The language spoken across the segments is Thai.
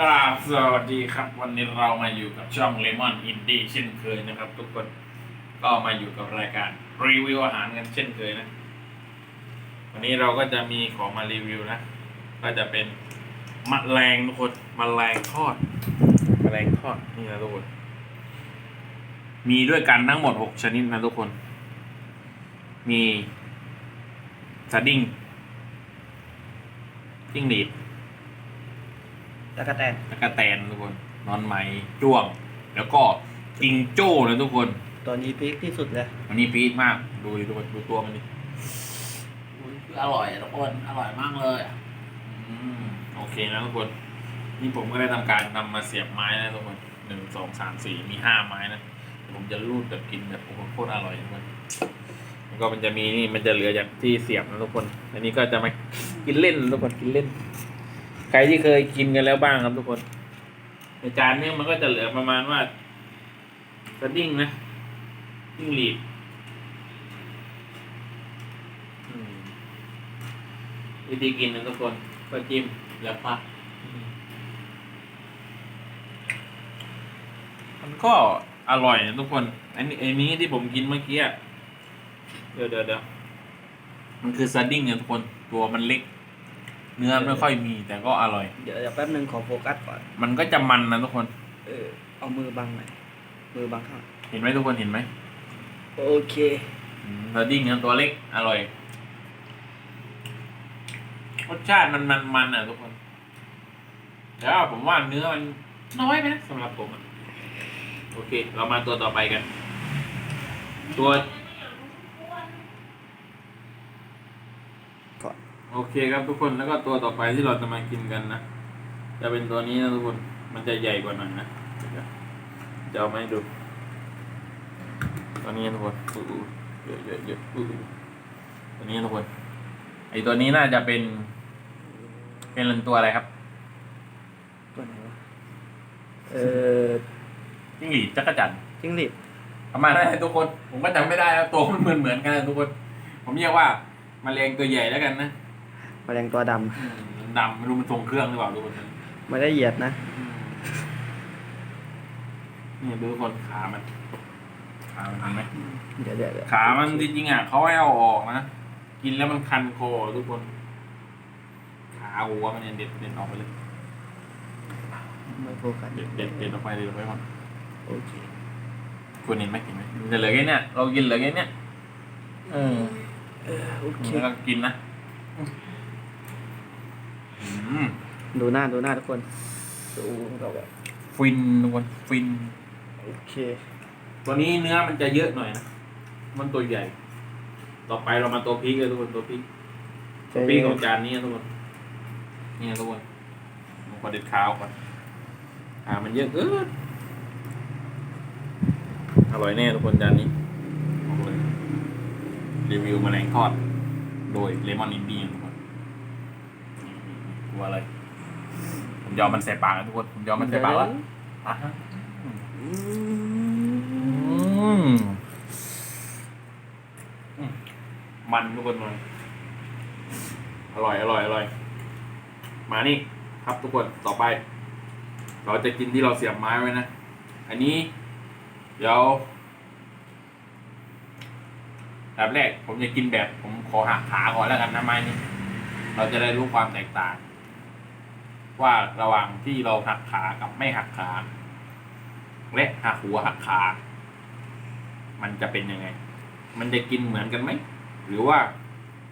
กราบสวัสดีครับวันนี้เรามาอยู่กับช่อง Lemon Indie เช่นเคยนะครับ ทุกคนก็มาอยู่กับรายการรีวิวอาหารกันเช่นเคยนะ วันนี้เราก็จะมีของมารีวิวนะ ก็จะเป็นมะแรงทุกคนมะแรงทอดมะแรงทอดนี่นะทุกคนมีด้วยกันทั้งหมดหกชนิดนะทุกคน มีสดิ้งจิ้งหรีด ตะกะแตนตะกะแตนทุกคน นอนไหมจ้วง แล้วก็จิงโจ้นะทุกคน ตัวนี้พีคที่สุดเลยวันนี้พีคมาก ดูดิทุกคนดูตัวมันดิคืออร่อยอะทุกคน อร่อยมากเลยอะอืมโอเคนะทุกคน นี่ผมก็ได้ทำการนำมาเสียบไม้นะทุกคนหนึ่งสองสามสี่มีห้าไม้นะผมจะรูดแบบกินแบบโอ้โหโคตรอร่อยทุกคนแล้วก็มันจะมีนี่มันจะเหลือจากที่เสียบนะทุกคน อันนี้ก็จะมากินเล่นทุกคนกินเล่น ใครที่เคยกินกันแล้วบ้างครับทุกคนในจานเนี้มันก็จะเหลือประมาณว่าสดิ้งนะดิ้งหลีดอืมวิธีกินนะทุกคนก็จิ้มแล้วพักมันก็อร่อยนะทุกคน อันนี้ไอ้นี้ที่ผมกินเมื่อกี้เดี๋ยวเดี๋ยวเดี๋ยวมันคือสดิ้งนะทุกคน ตัวมันเล็ก เนื้อไม่ค่อยมีแต่ก็อร่อย เดี๋ยวเดี๋ยวแป๊บนึงขอโฟกัสก่อน มันก็จะมันนะทุกคน เออ เอามือบังหน่อย มือบังข้างเห็นไหมทุกคนเห็นไหมโอเคอืมสดิ้งเนี่ยตัวเล็กอร่อย รสชาติมันมันมันอะทุกคนแล้วผมว่าเนื้อมันน้อยไปนะสำหรับผมอะโอเค เรามาตัวต่อไปกัน ตัว ก่อน โอเคครับทุกคนแล้วก็ตัวต่อไปที่เราจะมากินกันนะ จะเป็นตัวนี้นะทุกคนมันจะใหญ่กว่าหน่อยนะเดี๋ยวจะเอามาให้ดูตัวนี้นะทุกคนอู้อู้เยอะเยอะเยอะอู้อู้ตัวนี้นะทุกคนไอตัวนี้น่าจะเป็น เป็นตัวอะไรครับตัวไหนวะเออจิ้งหรีดจักรจันทร์จิ้งหรีดประมาณนั้นแหละทุกคน ผมก็จำไม่ได้แล้วตัวมันเหมือนเหมือนๆกันนะทุกคน ผมเรียกว่ามาเรียงตัวใหญ่แล้วกันนะ แมลงตัวดอืมมันดำไม่รู้มันทรงเครื่องหรือเปล่าทุกคนำไม่ได้เหยียดนะ นี่ดูทุกคนขามันขามันเห็นไหมเดี๋ยวเดี๋ยวเดี๋ยวขามันจริงๆอะเขาให้เอาออกนะกินแล้วมันคันคอทุกคน ขาหัวมันเนี่ยเด็ดเด็ดออกไปเลยไม่โฟกัสเด็ดเด็ดเด็ดออกไปเด็ดออกไปหมดโอเคคุณเห็นไหมเห็นไหมมันจะเหลือแค่เนี้ยเรากินเหลือแค่เนี้ยเออเออโอเคแล้วก็กินนะอืม ดูหน้าดูหน้าทุกคนดูเราแบบฟินทุกคนฟิน โอเค ตัวนี้เนื้อมันจะเยอะหน่อยนะมันตัวใหญ่ ต่อไปเรามาตัวพริกเลยทุกคนตัวพริกตัวพริกของจานนี้นะทุกคนนี่นะทุกคนผมขอเด็ดขาวก่อนขามันเยอะเกินอร่อยแน่ทุกคนจานนี้บอกเลยรีวิวแมลงทอด โดยเลมอนอินดี้ทุกคนกลัวอะไร ผมยอมมันใส่ปากนะทุกคนผมยอมมันใส่ปากแล้วอะฮะอืมอืมอืมมันทุกคนมันอร่อยอร่อยอร่อย มานี่ ครับทุกคนต่อไป เราจะกินที่เราเสียบไม้ไว้นะ อันนี้ เดี๋ยวแบบแรกผมจะกินแบบ ผมขอหักขาก่อนแล้วกันนะไม้นี้ เราจะได้รู้ความแตกต่าง ว่าระหว่างที่เราหักขากับไม่หักขา และหักหัวหักขา มันจะเป็นยังไง มันจะกินเหมือนกันไหม หรือว่า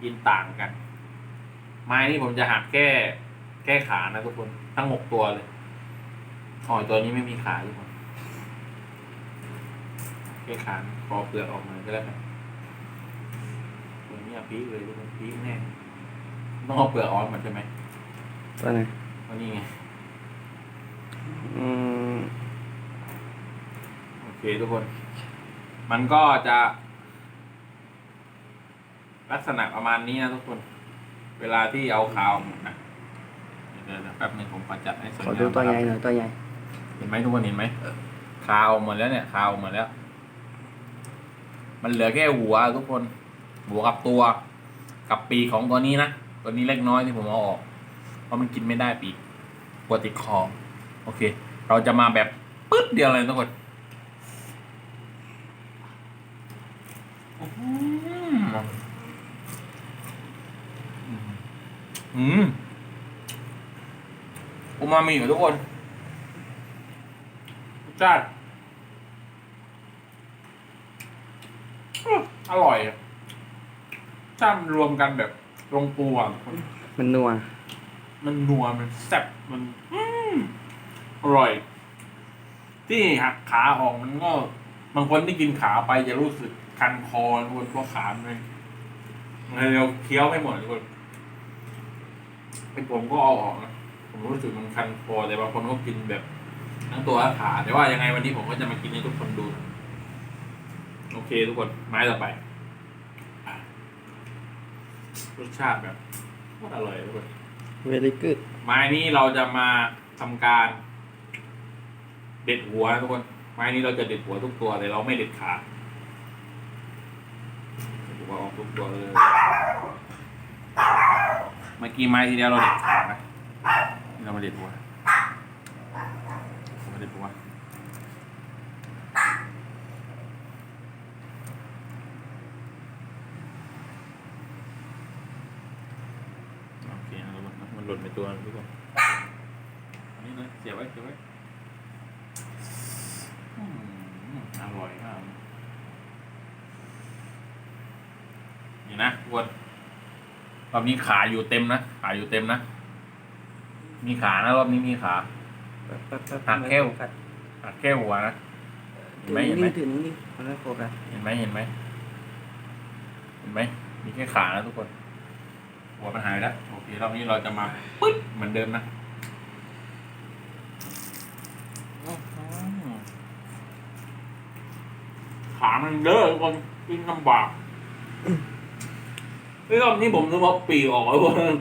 กินต่างกัน ไม้นี่ผมจะหักแค่แค่ขานะทุกคน ทั้งหกตัวเลยอ๋อตัวนี้ไม่มีขาทุกคนแค่ขาคอเปลือกออกมาก็แล้วกันตัวนี้อะพีเลยทุกคนพีแน่ต้องเอาเปลือกออกหมดใช่ไหมตัวไหน ตัวนี้ไง อืมโอเคทุกคน มันก็จะ ลักษณะประมาณนี้นะทุกคน เวลาที่เอาขาวออกมานะเดี๋ยวๆแป๊บหนึงผมขอจัดให้สวยขอามงดูตัวใหญ่นะครับหน่อยตัวใหญ่เห็นไหมทุกคนเห็นไหมขาวหมดแล้วเนี่ยขาวหมดแล้ว มันเหลือแค่หัวทุกคน หัวกับตัว กับปีกของตัวนี้นะ ตัวนี้เล็กน้อยที่ผมเอาออก เพราะมันกินไม่ได้ปีกปวดติดคอโอเค เราจะมาแบบปึ๊ดเดียวเลยทุกคนอื้อหืออืมอูมามิอยู่ทุกคนรสชาอ้ออร่อยอะถ้ามันรวมกันแบบลงตัวอะมันนัว มันนัวมันแซ่บมันอืมอร่อย ที่หักขาออกมันก็ บางคนที่กินขาไปจะรู้สึกคันคอทุกคนเพราะขามันเลยเราเคี้ยวไม่หมดทุกคนไอผมก็เอาออกนะผมรู้สึกมันคันคอแต่บางคนก็กินแบบทั้งตัวขาแต่ว่ายังไงวันนี้ผมก็จะมากินให้ทุกคนดู โอเค ทุกคนไม้ต่อไปรสชาติแบบโคตรอร่อยทุกคน เวลี่กูดไม้นี้เราจะมาทำการ เด็ดหัวนะทุกคน ไม้นี้เราจะเด็ดหัวทุกตัวแต่เราไม่เด็ดขาเด็ดหัวออกทุกตัวเลย เมื่อกี้ไม้ที่แล้วเราเด็ดขานะนี่เรามาเด็ดหัวเรามาเด็ดหัวโอเคนะทุกคนนะมันหล่นไป ตัวนะทุกคนอันนี้นะเสียบไว้เสียบไว้อืมอร่อยมากนี่นะทุกคนรอบนี้ขาอยู่เต็มนะขาอยู่เต็มนะ มีขานะรอบนี้มีขาหักแค่วกัดหักแค่หัวนะเห็นไหมเห็นไหมถือนี่มันไม่โฟกัสเห็นไหมเห็นไหมเห็นไหมมีแค่ขานะทุกคน หัวมันหายแล้วโอเครอบนี้เราจะมาปึ๊ดเหมือนเดิมนะอื้อหือขามันเยอะทุกคนกินลำบากเฮ้ยรอบนี้ผมนึกว่าปีกออกแล้วคน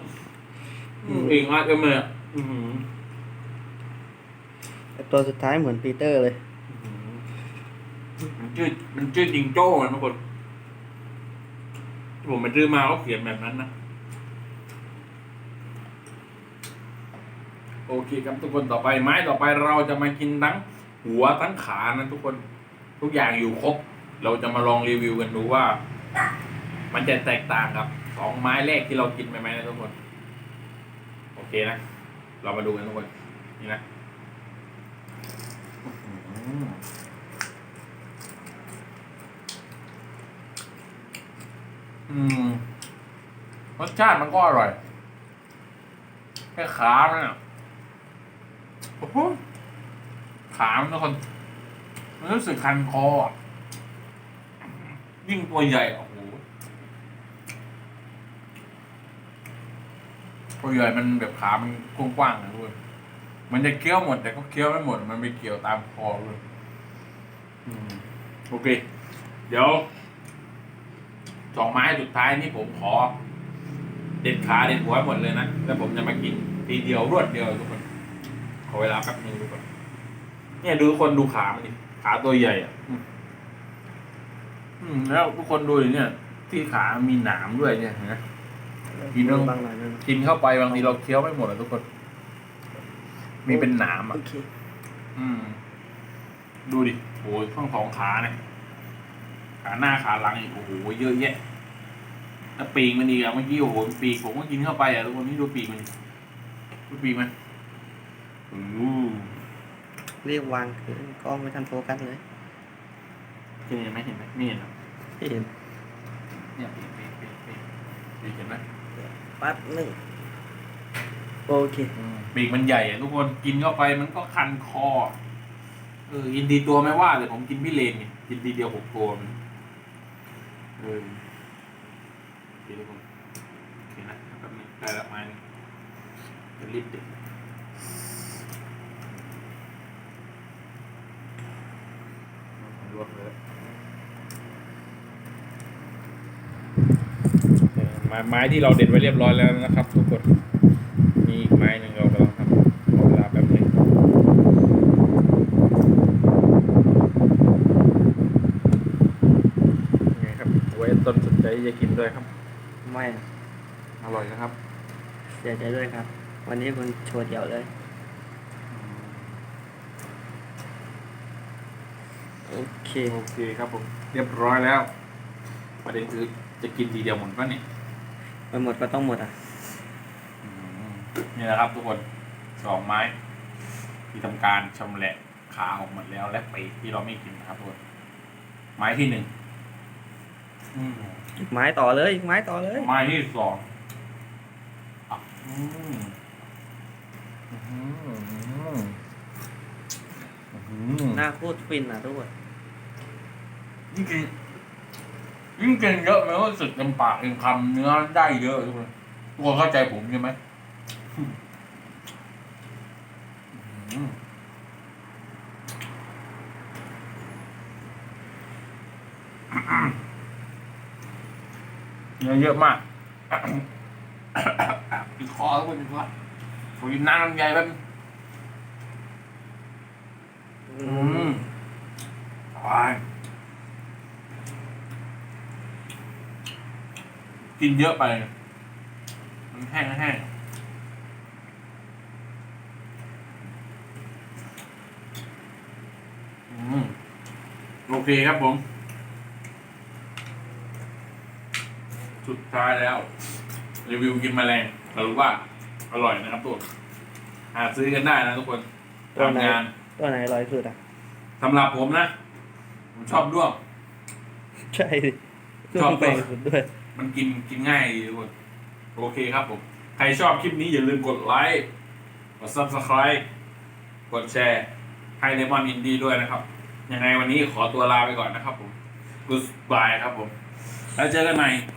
ปีกมาเต็มเลยอะอื้อหือไอ้ตัวสุดท้ายเหมือนปีเตอร์เลย มันชื่อมันชื่อจิงโจ้นะทุกคนที่ผมไปซื้อมาเขาเขียนแบบนั้นนะ โอเคครับทุกคนต่อไปไม้ต่อไปเราจะมากินทั้งหัวทั้งขานะทุกคนทุกอย่างอยู่ครบ เราจะมาลองรีวิวกันดูว่า มันจะแตกต่างกับสองไม้แรกที่เรากินไปไหมนะทุกคน โอเคนะ เรามาดูกันทุกคนนี่นะอืมรสชาติมันก็อร่อยแค่ขามันอะ โอ้โหขามันทุกคนมันรู้สึกคันคออะยิ่งตัวใหญ่โอ้โหตัวใหญ่มันแบบขามันกว้างๆนะด้วยมันจะเคี้ยวหมด แต่ก็เคี้ยวไม่หมด มันไปเกี่ยวตามคอเลยอืมโอเค เดี๋ยวสองไม้สุดท้ายนี่ผมขอ เด็ดขาเด็ดหัวหมดเลยนะ แล้วผมจะมากินทีเดียวรวดเดียวทุกคน ขอเวลาแป๊บนึงทุกคนเนี่ยดูคนดูขามันดิขาตัวใหญ่อะอืมอืมแล้วทุกคนดูดิเนี่ย ที่ขามีหนามด้วยเนี่ยเห็นไหม กินเรื่อง บางหน่อยนึงกินเข้าไปบางทีเราเคี้ยวไม่หมดอะทุกคน มีเป็นหนามอะ โอเคอืม ดูดิโอ้ยทั้งสองขาเนี่ย ขาหน้าขาหลังอีกโอ้โหเยอะแยะแล้วปีกมันอีกอะเมื่อกี้โอ้โหปีกผมก็กินเข้าไปอะทุกคนนี่ดูปีกมันดิดูปีกมันอู้ เรียกวางคือกล้องไม่ทันโฟกัสเลยเห็นไหมเห็นไหมนี่เห็นไหมไม่เห็นเนี่ยปีกปีกปีกปีกปีกเห็นไหมแปั๊บหนึ่งโอเคอืมปีกมันใหญ่อะทุกคนกินเข้าไปมันก็คันคอเออกินทีตัวไม่ว่าแต่ผมกินพี่เลนไงกินทีเดียวหกตัวมันเออโอเคทุกคนโอเคนะแป๊บนึงได้แล้วไม้นี่จะรีบเด็ด ไม้ที่เราเด็ดไว้เรียบร้อยแล้วนะครับ ทุกคนมีอีกไม้หนึ่งเราะต้องทำขอเวลาแป๊บนึงไงครับไว้ต้นสนใจจะกินด้วยครับ ไม่อร่อยนะครับ เสียใจด้วยครับ วันนี้คุณโชว์เดี่ยวเลยโอเค โอเคครับผม เรียบร้อยแล้ว ประเด็นคือจะกินทีเดียวหมดป่ะเนี่ย มันหมดก็ต้องหมดอะอืมนี่แหละครับทุกคนสองไม้ ที่ทำการชำแหละขาออกหมดแล้ว และปีกที่เราไม่กินนะครับทุกคนไม้ที่หนึ่งอืมอีกไม้ต่อเลยอีกไม้ต่อเลย ไม้ที่สองอะอืมอืมอืมอืมหน้าโคตรฟินอะทุกคนยิ่งกิน ยิ่งกินเยอะมันก็สึกเต็มปากเต็มคำเนื้อได้เยอะทุกคนทุกคนเข้าใจผมใช่ไหมเนื้อเยอะมากอีกคอทุกคนอีกคอผมกินน้ำลำไยแป๊บนึงอือืมไป กินเยอะไป มันแห้งแห้งอืมโอเคครับผม สุดท้ายแล้ว รีวิวกินแมลงสรุปว่าอร่อยนะครับทุกคนหาซื้อกันได้นะทุกคนทำงานตัวไหนอร่อยสุดอะ สำหรับผมนะ ผมชอบด้วง ใช่ดิชอบไปสุดด้วย มันกินกินง่ายดีทุกคนโอเคครับผม ใครชอบคลิปนี้อย่าลืมกดไลค์ กด subscribe กดแชร์ให้เลมอนอินดี้ด้วยนะครับ ยังไงวันนี้ขอตัวลาไปก่อนนะครับผม goodbye ครับผม แล้วเจอกันใหม่